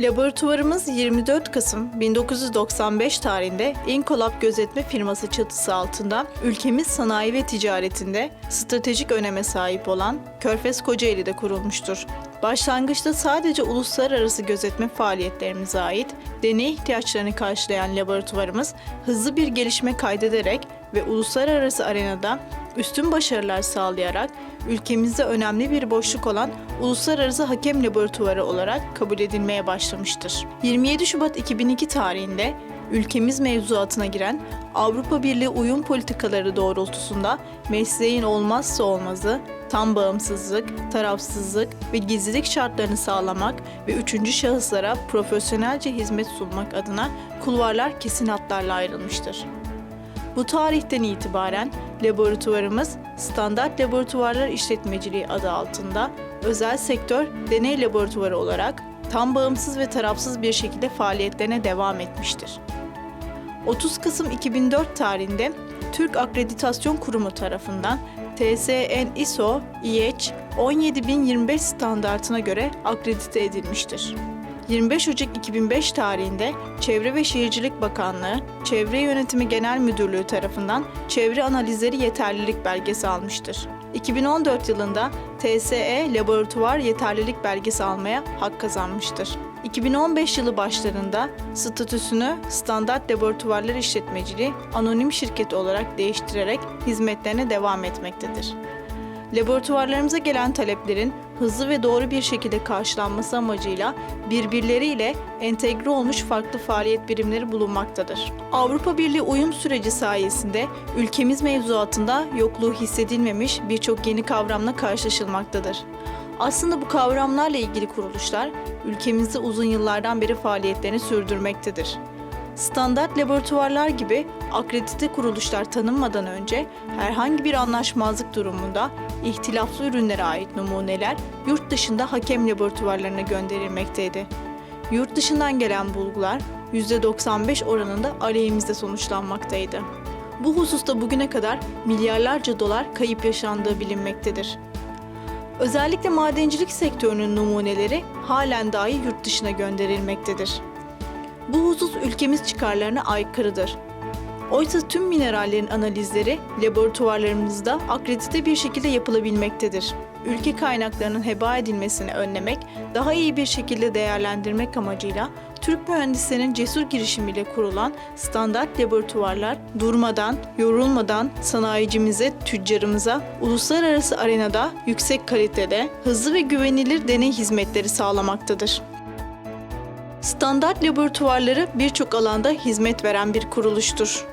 Laboratuvarımız 24 Kasım 1995 tarihinde İnkolab Gözetme firması çatısı altında ülkemiz sanayi ve ticaretinde stratejik öneme sahip olan Körfez Kocaeli'de kurulmuştur. Başlangıçta sadece uluslararası gözetme faaliyetlerimize ait deney ihtiyaçlarını karşılayan laboratuvarımız hızlı bir gelişme kaydederek ve uluslararası arenada üstün başarılar sağlayarak ülkemizde önemli bir boşluk olan Uluslararası Hakem Laboratuvarı olarak kabul edilmeye başlamıştır. 27 Şubat 2002 tarihinde ülkemiz mevzuatına giren Avrupa Birliği uyum politikaları doğrultusunda mesleğin olmazsa olmazı tam bağımsızlık, tarafsızlık ve gizlilik şartlarını sağlamak ve üçüncü şahıslara profesyonelce hizmet sunmak adına kulvarlar kesin hatlarla ayrılmıştır. Bu tarihten itibaren laboratuvarımız Standart Laboratuvarlar İşletmeciliği adı altında özel sektör deney laboratuvarı olarak tam bağımsız ve tarafsız bir şekilde faaliyetlerine devam etmiştir. 30 Kasım 2004 tarihinde Türk Akreditasyon Kurumu tarafından TSN ISO IEC 17025 standartına göre akredite edilmiştir. 25 Ocak 2005 tarihinde Çevre ve Şehircilik Bakanlığı, Çevre Yönetimi Genel Müdürlüğü tarafından Çevre Analizleri Yeterlilik Belgesi almıştır. 2014 yılında TSE Laboratuvar Yeterlilik Belgesi almaya hak kazanmıştır. 2015 yılı başlarında statüsünü Standart Laboratuvarlar İşletmeciliği Anonim Şirketi olarak değiştirerek hizmetlerine devam etmektedir. Laboratuvarlarımıza gelen taleplerin hızlı ve doğru bir şekilde karşılanması amacıyla birbirleriyle entegre olmuş farklı faaliyet birimleri bulunmaktadır. Avrupa Birliği uyum süreci sayesinde ülkemiz mevzuatında yokluğu hissedilmemiş birçok yeni kavramla karşılaşılmaktadır. Aslında bu kavramlarla ilgili kuruluşlar ülkemizde uzun yıllardan beri faaliyetlerini sürdürmektedir. Standart laboratuvarlar gibi akredite kuruluşlar tanınmadan önce herhangi bir anlaşmazlık durumunda ihtilaflı ürünlere ait numuneler yurt dışında hakem laboratuvarlarına gönderilmekteydi. Yurt dışından gelen bulgular %95 oranında aleyhimizde sonuçlanmaktaydı. Bu hususta bugüne kadar milyarlarca dolar kayıp yaşandığı bilinmektedir. Özellikle madencilik sektörünün numuneleri halen dahi yurt dışına gönderilmektedir. Bu husus ülkemiz çıkarlarına aykırıdır. Oysa tüm minerallerin analizleri laboratuvarlarımızda akredite bir şekilde yapılabilmektedir. Ülke kaynaklarının heba edilmesini önlemek, daha iyi bir şekilde değerlendirmek amacıyla Türk mühendislerinin cesur girişimiyle kurulan standart laboratuvarlar durmadan, yorulmadan sanayicimize, tüccarımıza uluslararası arenada yüksek kalitede, hızlı ve güvenilir deney hizmetleri sağlamaktadır. Standart laboratuvarları birçok alanda hizmet veren bir kuruluştur.